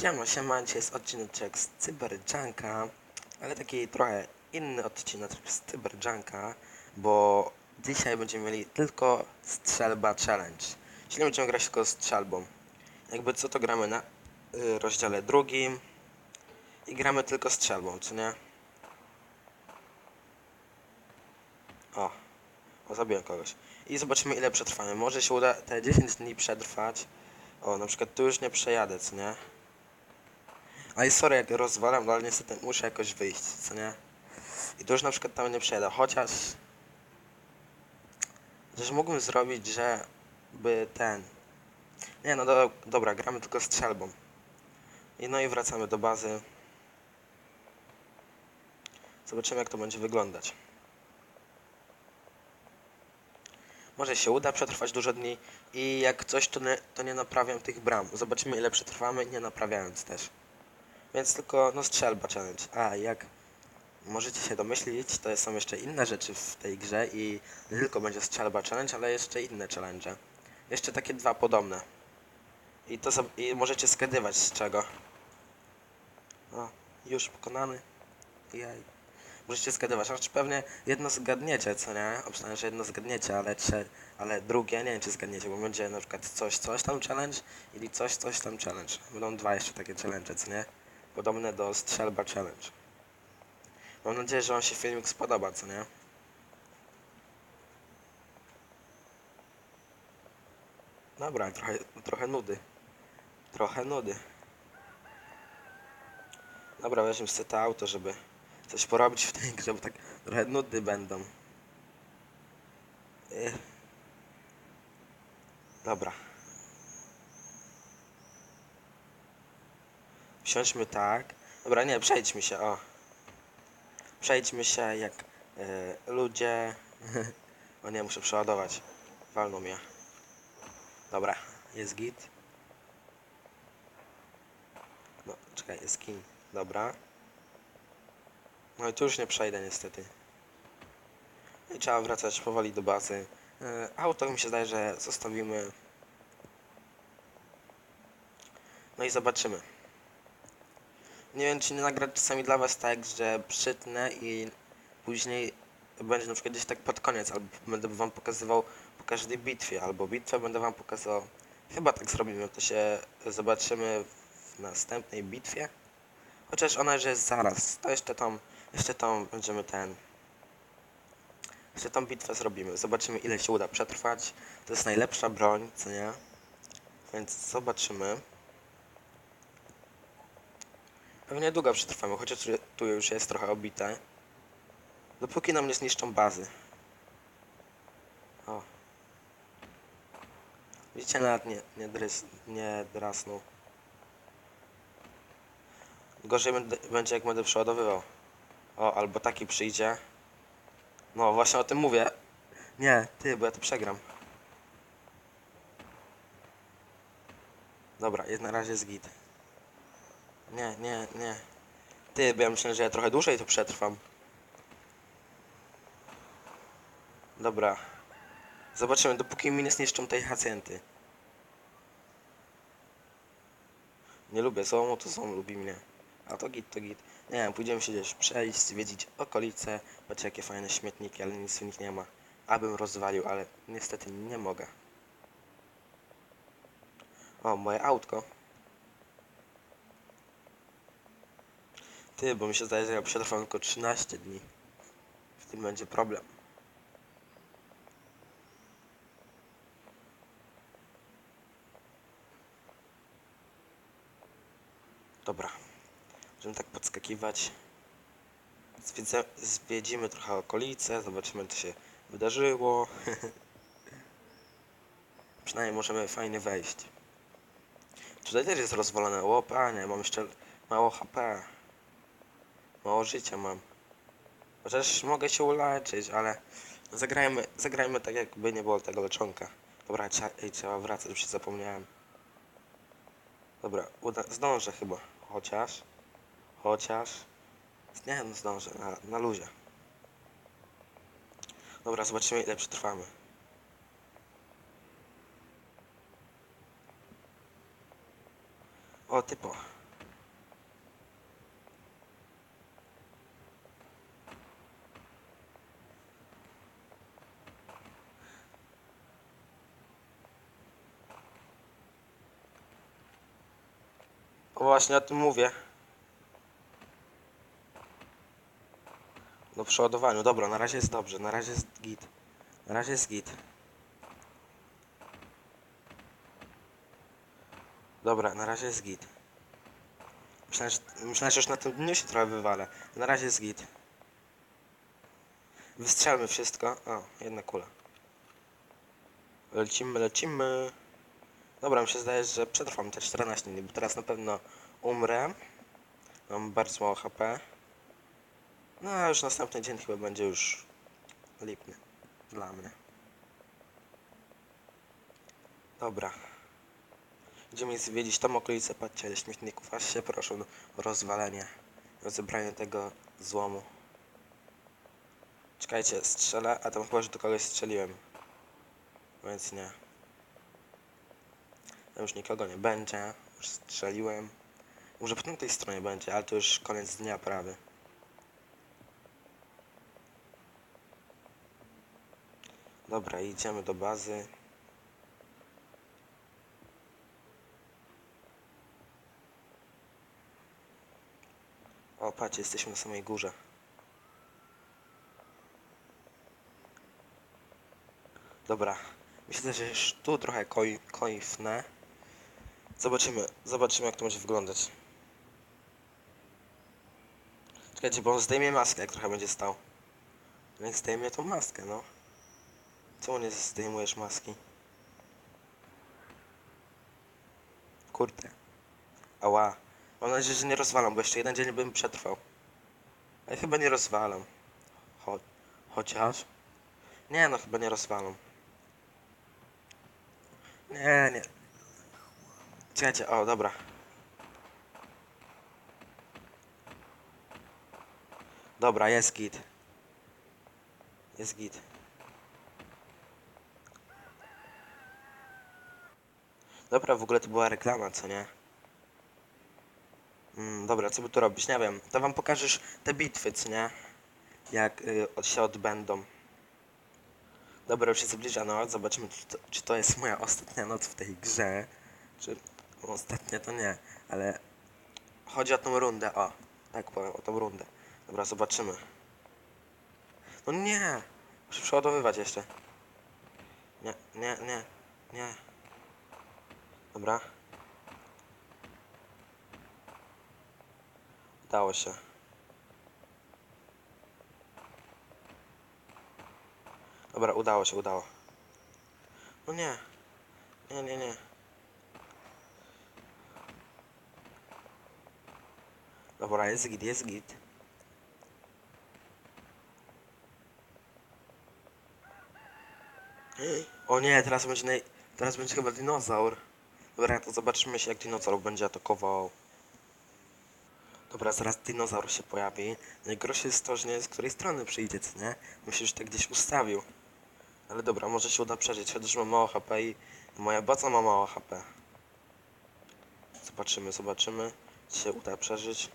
Siema, siema, dzisiaj jest odcinek z Cyberjunka, ale taki trochę inny odcinek z Cyberjunka, bo dzisiaj będziemy mieli tylko strzelba challenge. Czyli będziemy grać tylko strzelbą. Jakby co to gramy na y, rozdziale drugim i gramy tylko strzelbą, co nie? O, o zabiłem kogoś. I zobaczymy ile przetrwamy. Może się uda te 10 dni przetrwać. O, na przykład tu już nie przejadę, co nie? Ale sorry jak rozwalam, no ale niestety muszę jakoś wyjść, co nie? I to już na przykład tam nie przejadę, chociaż... Chociaż mógłbym zrobić, że by ten... Nie no do, dobra, gramy tylko strzelbą. I no i wracamy do bazy. Zobaczymy jak to będzie wyglądać. Może się uda przetrwać dużo dni i jak coś to nie, to nie naprawiam tych bram. Zobaczymy ile przetrwamy, nie naprawiając też. Więc tylko no strzelba challenge. A jak możecie się domyślić, to są jeszcze inne rzeczy w tej grze i nie tylko będzie strzelba challenge, ale jeszcze inne challenge. Jeszcze takie dwa podobne. I to i możecie zgadywać z czego. O, już pokonany. Jej. Możecie zgadywać, aż pewnie jedno zgadniecie, co nie? Obstawiam, że jedno zgadniecie, ale, trze- ale drugie nie wiem, czy zgadniecie, bo będzie na przykład coś, coś tam challenge ili coś, coś tam challenge. Będą dwa jeszcze takie challenge, co nie? Podobne do strzelba challenge. Mam nadzieję, że wam się filmik spodoba, co nie? Dobra, trochę, trochę nudy. Trochę nudy. Dobra, weźmy sobie to auto, żeby coś porobić w tej grze, bo tak trochę nudy będą. Ech. Dobra. Wsiądźmy tak. Dobra, nie, przejdźmy się, o. Przejdźmy się jak e, ludzie. o nie, muszę przeładować. Walną mnie. Dobra, jest git. No, czekaj, jest kin. Dobra. No i tu już nie przejdę niestety. I trzeba wracać powoli do bazy. E, auto mi się zdaje, że zostawimy. No i zobaczymy. Nie wiem, czy nie nagrać czasami dla was tak, że przytnę i później będzie na przykład gdzieś tak pod koniec, albo będę wam pokazywał po każdej bitwie, albo bitwę będę wam pokazywał. Chyba tak zrobimy, to się zobaczymy w następnej bitwie. Chociaż ona już jest zaraz, to jeszcze tą, jeszcze tą będziemy ten... Jeszcze tą bitwę zrobimy, zobaczymy ile się uda przetrwać. To jest najlepsza broń, co nie? Więc zobaczymy. Pewnie długo przetrwamy, chociaż tu już jest trochę obite. Dopóki nam nie zniszczą bazy. O. Widzicie, nawet nie, nie, drys, nie drasnął. Gorzej będzie jak będę przeładowywał. O, albo taki przyjdzie. No, właśnie o tym mówię. Nie, ty, bo ja to przegram. Dobra, jest na razie jest git. Nie, nie, nie. Ty, bo ja myślę, że ja trochę dłużej to przetrwam. Dobra. Zobaczymy, dopóki mi nie zniszczą tej hacjenty. Nie lubię złomu, to złom lubi mnie. A to git, to git. Nie wiem, pójdziemy się gdzieś przejść, zwiedzić okolice, patrzeć jakie fajne śmietniki, ale nic w nich nie ma. Abym rozwalił, ale niestety nie mogę. O, moje autko. Ty, bo mi się zdaje, że ja przetrwam tylko 13 dni. W tym będzie problem. Dobra. Będziemy tak podskakiwać. Zwiedza, zwiedzimy trochę okolice, zobaczymy co się wydarzyło. Przynajmniej możemy fajnie wejść. Tutaj też jest rozwalone łopa, nie, mam jeszcze mało HP. Mało życia mam. Chociaż mogę się uleczyć, ale zagrajmy, zagrajmy tak jakby nie było tego leczonka. Dobra, trzeba, wracać, już się zapomniałem. Dobra, uda, zdążę chyba. Chociaż. Chociaż. Nie wiem, zdążę, na, na luzie. Dobra, zobaczymy ile przetrwamy. O, typo. Właśnie o tym mówię. Do przeładowaniu. Dobra, na razie jest dobrze. Na razie jest git. Na razie jest git. Dobra, na razie jest git. Myślałem, że, myślałem, że już na tym dniu się trochę wywalę. Na razie jest git. Wystrzelmy wszystko. O, jedna kula. Lecimy, lecimy. Dobra, mi się zdaje, że przetrwam te 14 dni, bo teraz na pewno umrę. Mam bardzo mało HP. No a już następny dzień chyba będzie już lipny dla mnie. Dobra. Idziemy zwiedzić tą okolicę, patrzcie, ile śmietników, aż się proszę o rozwalenie, o zebranie tego złomu. Czekajcie, strzelę, a tam chyba, że do kogoś strzeliłem. Więc nie. Już nikogo nie będzie, już strzeliłem. Może po tej stronie będzie, ale to już koniec dnia prawie. Dobra, idziemy do bazy. O, patrzcie, jesteśmy na samej górze. Dobra, myślę, że już tu trochę koi, koifnę. Zobaczymy, zobaczymy jak to może wyglądać. Czekajcie, bo on zdejmie maskę, jak trochę będzie stał. Niech zdejmie tą maskę, no. Czemu nie zdejmujesz maski? Kurde. Ała. Mam nadzieję, że nie rozwalam, bo jeszcze jeden dzień bym przetrwał. Ale chyba nie rozwalam. Cho chociaż? Nie no, chyba nie rozwalam. Nie, nie. Czekajcie, o, dobra. Dobra, jest git. Jest git. Dobra, w ogóle to była reklama, co nie? Mm, dobra, co by tu robić? Nie wiem. To wam pokażesz te bitwy, co nie? Jak y, się odbędą. Dobra, już się zbliża noc. Zobaczymy, czy to, czy to jest moja ostatnia noc w tej grze. Czy no, ostatnia to nie, ale chodzi o tą rundę. O, tak powiem, o tą rundę. Dobra, zobaczymy. No nie! Muszę przeładowywać jeszcze. Nie, nie, nie, nie. Dobra. Udało się. Dobra, udało się, udało. No nie. Nie, nie, nie. Jest git, jest git. O nie, teraz będzie naj... Teraz będzie chyba dinozaur. Dobra, to zobaczymy się jak dinozaur będzie atakował. Dobra, zaraz dinozaur się pojawi. Najgorsze jest to, że nie z której strony przyjdzie, co nie? Myślę, że tak gdzieś ustawił. Ale dobra, może się uda przeżyć, chociaż mam mało HP i moja baza ma mało HP. Zobaczymy, zobaczymy, czy się uda przeżyć.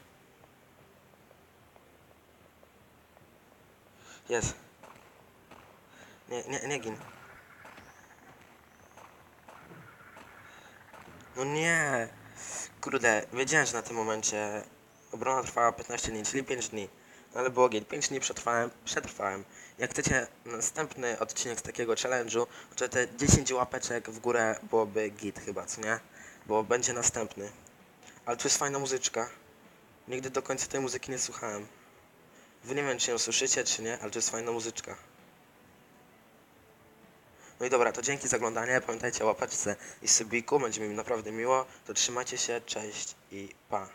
Jest. Nie, nie, nie gin. No nie. Kurde, wiedziałem, że na tym momencie obrona trwała 15 dni, czyli 5 dni. No ale było git, 5 dni przetrwałem, przetrwałem. Jak chcecie następny odcinek z takiego challenge'u, to te 10 łapeczek w górę byłoby git chyba, co nie? Bo będzie następny. Ale tu jest fajna muzyczka. Nigdy do końca tej muzyki nie słuchałem. Wy nie wiem, czy ją słyszycie, czy nie, ale to jest fajna muzyczka. No i dobra, to dzięki za oglądanie. Pamiętajcie o łapaczce i subiku, będzie mi naprawdę miło. To trzymajcie się, cześć i pa.